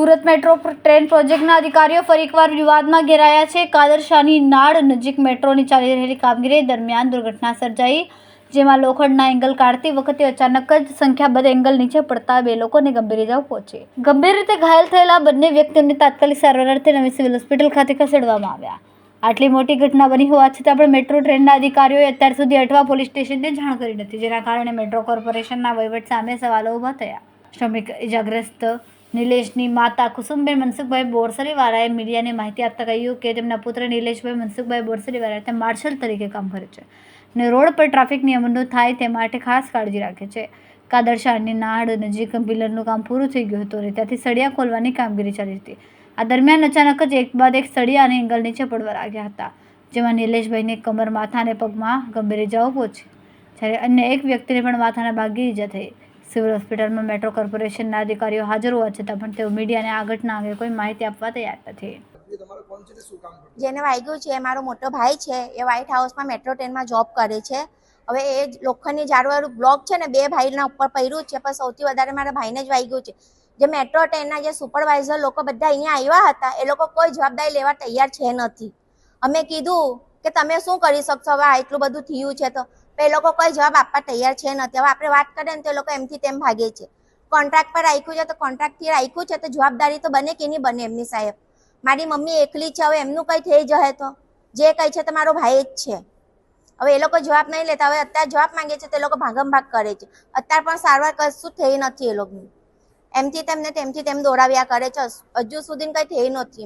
Surat metro train પ્રોજેક્ટના અધિકારીઓ ફરી એકવાર વિવાદમાં ઘેરાયા છે. કાદરશાહની નાળ નજીક મેટ્રોની ચાલી રહેલી કામગીરી દરમિયાન દુર્ઘટના સર્જાઈ, જેમાં લોખંડના એંગલ કાઢતી વખતે અચાનક જ સંખ્યાબંધ એંગલ નીચે પડતા બે લોકોને ગંભીર ઇજાઓ પહોંચી. ગંભીર રીતે ઘાયલ થયેલા બંને વ્યક્તિઓને તાત્કાલિક સારવાર અર્થે નવી સિવિલ હોસ્પિટલ ખાતે ખસેડવામાં આવ્યા. આટલી મોટી ઘટના બની હોવા છતાં પણ મેટ્રો ટ્રેનના અધિકારીઓએ અત્યાર સુધી અઠવા પોલીસ સ્ટેશનને જાણ કરી નથી, જેના કારણે મેટ્રો કોર્પોરેશનના વહીવટ સામે સવાલો ઊભા થયા. શ્રમિક ઇજાગ્રસ્ત નિલેશની માતા કુસુમબેન મનસુખભાઈ બોરસરીવાળાએ મીડિયાને માહિતી આપતા કહ્યું કે તેમના પુત્ર નિલેશભાઈ મનસુખભાઈ બોરસરીવાળા તે માર્શલ તરીકે કામ કરે છે અને રોડ પર ટ્રાફિક નિયમનનું થાય તે માટે ખાસ કાળજી રાખે છે. કાદરશાહની નાળ નજીક પિલરનું કામ પૂરું થઈ ગયું હતું અને ત્યાંથી સળિયા ખોલવાની કામગીરી ચાલી હતી. આ દરમિયાન અચાનક જ એક બાદ એક સળિયા અને એંગલ નીચે પડવા લાગ્યા હતા, જેમાં નિલેશભાઈને કમર, માથા અને પગમાં ગંભીર ઇજાઓ પહોંચી. જ્યારે અન્ય એક વ્યક્તિને પણ માથાના ભાગે ઈજા થઈ. સિવિલ હોસ્પિટલમાં મેટ્રો કોર્પોરેશનના અધિકારીઓ હાજર હોવા છતાં પણ તેઓ મીડિયાને આ ઘટના અંગે કોઈ માહિતી આપવા તૈયાર નથી. જેને વાગ્યું છે, એ મારો મોટો ભાઈ છે, એ વ્હાઇટ હાઉસમાં મેટ્રો ટ્રેનમાં જોબ કરે છે. હવે એ લોખંડની ઝાડવાળું બ્લોક છે ને, બે ભાઈના ઉપર પડ્યું છે, પણ સૌથી વધારે મારા ભાઈને જ વાગ્યું છે. જે મેટ્રો ટ્રેનના જે સુપરવાઇઝર લોકો બધા અહીંયા આવ્યા હતા, એ લોકો કોઈ જવાબદારી લેવા તૈયાર છે નથી. અમે કીધું કે તમે શું કરી શકશો? હવે એટલું બધું થયું છે તો એ લોકો કોઈ જવાબ આપવા તૈયાર છે નથી. હવે આપણે વાત કરીએ ને તો એ લોકો એમથી તેમ ભાગે છે. કોન્ટ્રાક્ટ પર રાખ્યું છે તો કોન્ટ્રાક્ટથી રાખ્યું છે તો જવાબદારી તો બને કે નહીં બને એમની સાહેબ? મારી મમ્મી એકલી છે, હવે એમનું કંઈ થઈ જશે તો? જે કંઈ છે તો મારો ભાઈ જ છે. હવે એ લોકો જવાબ નહીં લેતા. હવે અત્યારે જવાબ માંગે છે તો એ લોકો ભાગમ ભાગ કરે છે. અત્યારે પણ સારવાર કશું થઈ નથી એ લોકોની. એમથી તેમને તેમથી તેમ દોડાવ્યા કરે છે. હજુ સુધી કંઈ થઈ નથી.